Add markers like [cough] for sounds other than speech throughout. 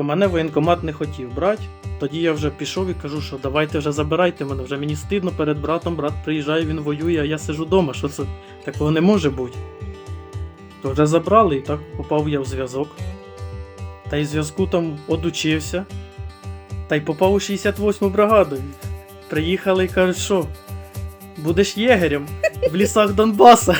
то мене воєнкомат не хотів брати. Тоді я вже пішов і кажу, що давайте вже забирайте мене, вже мені стидно перед братом, брат приїжджає, він воює, а я сижу вдома. Що це такого не може бути? То вже забрали і так попав я в зв'язок. Та й зв'язку там одучився. Та й попав у 68-му бригаду. Приїхали і кажуть, що будеш єгерем в лісах Донбаса.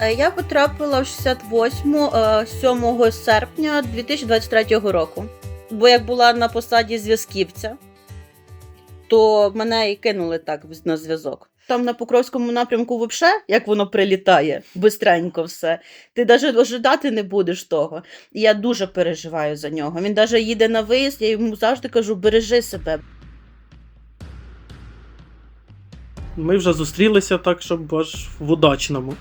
Е, Я потрапила в 68-му е, 7 серпня 2023 року. Бо як була на посаді зв'язківця, то мене і кинули так на зв'язок. Там на Покровському напрямку, взагалі, як воно прилітає, бистренько все. Ти навіть ожидати не будеш того. І я дуже переживаю за нього. Він навіть їде на виїзд, я йому завжди кажу: бережи себе. Ми вже зустрілися так, щоб аж в удачному.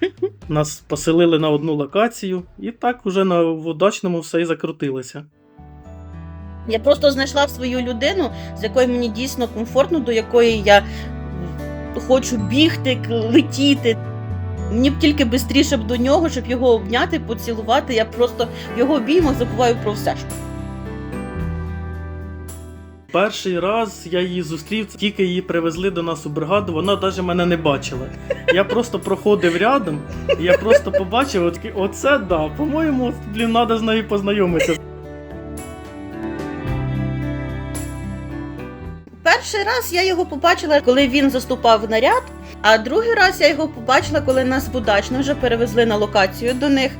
[laughs] Нас поселили на одну локацію, і так уже на в удачному все і закрутилося. Я просто знайшла свою людину, з якою мені дійсно комфортно, до якої я хочу бігти, летіти. Мені б тільки швидше б до нього, щоб його обняти, поцілувати. Я просто в його обіймах забуваю про все. Перший раз я її зустрів, тільки її привезли до нас у бригаду, вона навіть мене не бачила. Я просто проходив рядом, і я просто побачив, от оце да, по-моєму, блін, треба з нею познайомитися. Перший раз я його побачила, коли він заступав в наряд, а другий раз я його побачила, коли нас в Удачно вже перевезли на локацію до них.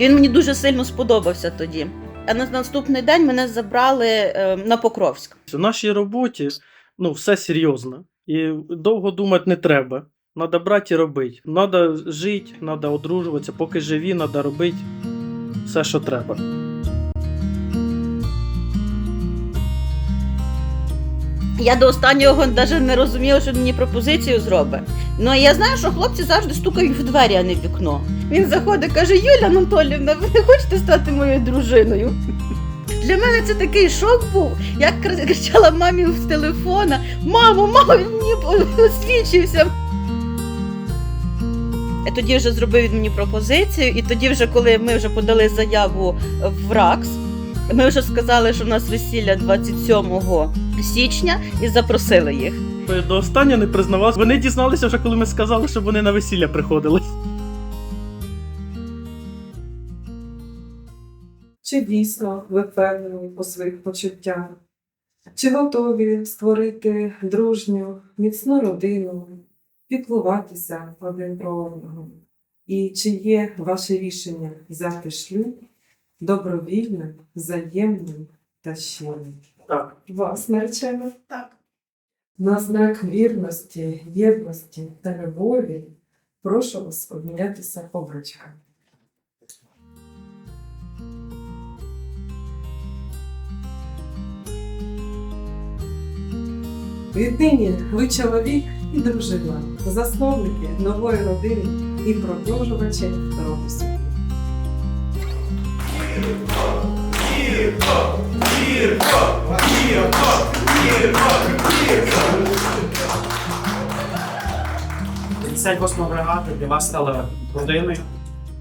Він мені дуже сильно сподобався тоді. А на наступний день мене забрали е, на Покровськ. У нашій роботі ну, все серйозно. І довго думати не треба. Надо брати і робити. Надо жити, надо одружуватися, поки живі, надо робити все, що треба. Я до останнього навіть не розуміла, що він мені пропозицію зробить. Ну я знаю, що хлопці завжди стукають в двері, а не в вікно. Він заходить, каже: Юля Анатолівна, ви не хочете стати моєю дружиною? Для мене це такий шок був. Я кр- кричала мамі з телефона: Мамо, мамо, він мені освічився. Тоді вже зробив він мені пропозицію, і тоді, вже коли ми вже подали заяву в РАКС, ми вже сказали, що в нас весілля 27 січня і запросили їх. До останнього не признавався. Вони дізналися вже, коли ми сказали, щоб вони на весілля приходили. Чи дійсно ви впевнені у своїх почуттях? Чи готові створити дружню, міцну родину, піклуватися один про одного? І чи є ваше рішення взяти шлюб добровільним, взаємним та щирим? Так. Вас наречено? Так. На знак вірності, єдності та любові прошу вас обмінятися обручками. Віднині ви чоловік і дружина, засновники нової родини і продовжувачі роду сім'ї. Ця восьма бригада для вас стала родиною.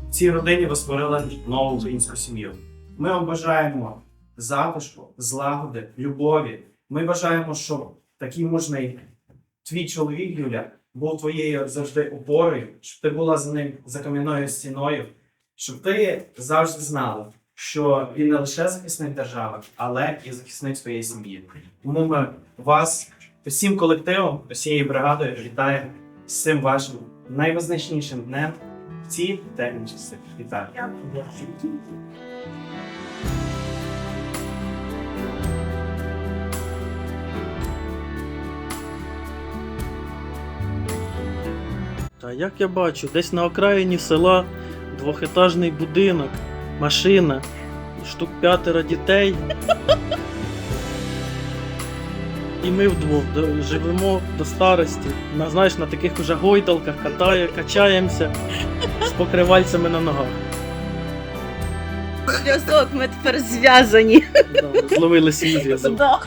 В цій родині ви створили нову українську сім'ю. Ми вам бажаємо затишку, злагоди, любові. Ми бажаємо, щоб такий мужний твій чоловік, Юля, був твоєю завжди опорою, щоб ти була за ним за кам'яною стіною, щоб ти завжди знала, що він не лише захисник держави, але і захисник своєї сім'ї. Тому ми вас усім колективом, усією бригадою вітаємо з цим вашим найвизначнішим днем в ці темні часи. Вітаю! Та як я бачу, десь на окраїні села двохетажний будинок, машина, штук п'ятеро дітей. І ми вдвох живемо до старості. На, знаєш, на таких уже гойдалках катає, качаємося з покривальцями на ногах. Зв'язок, ми тепер зв'язані. Да, зловили свій зв'язок. Да.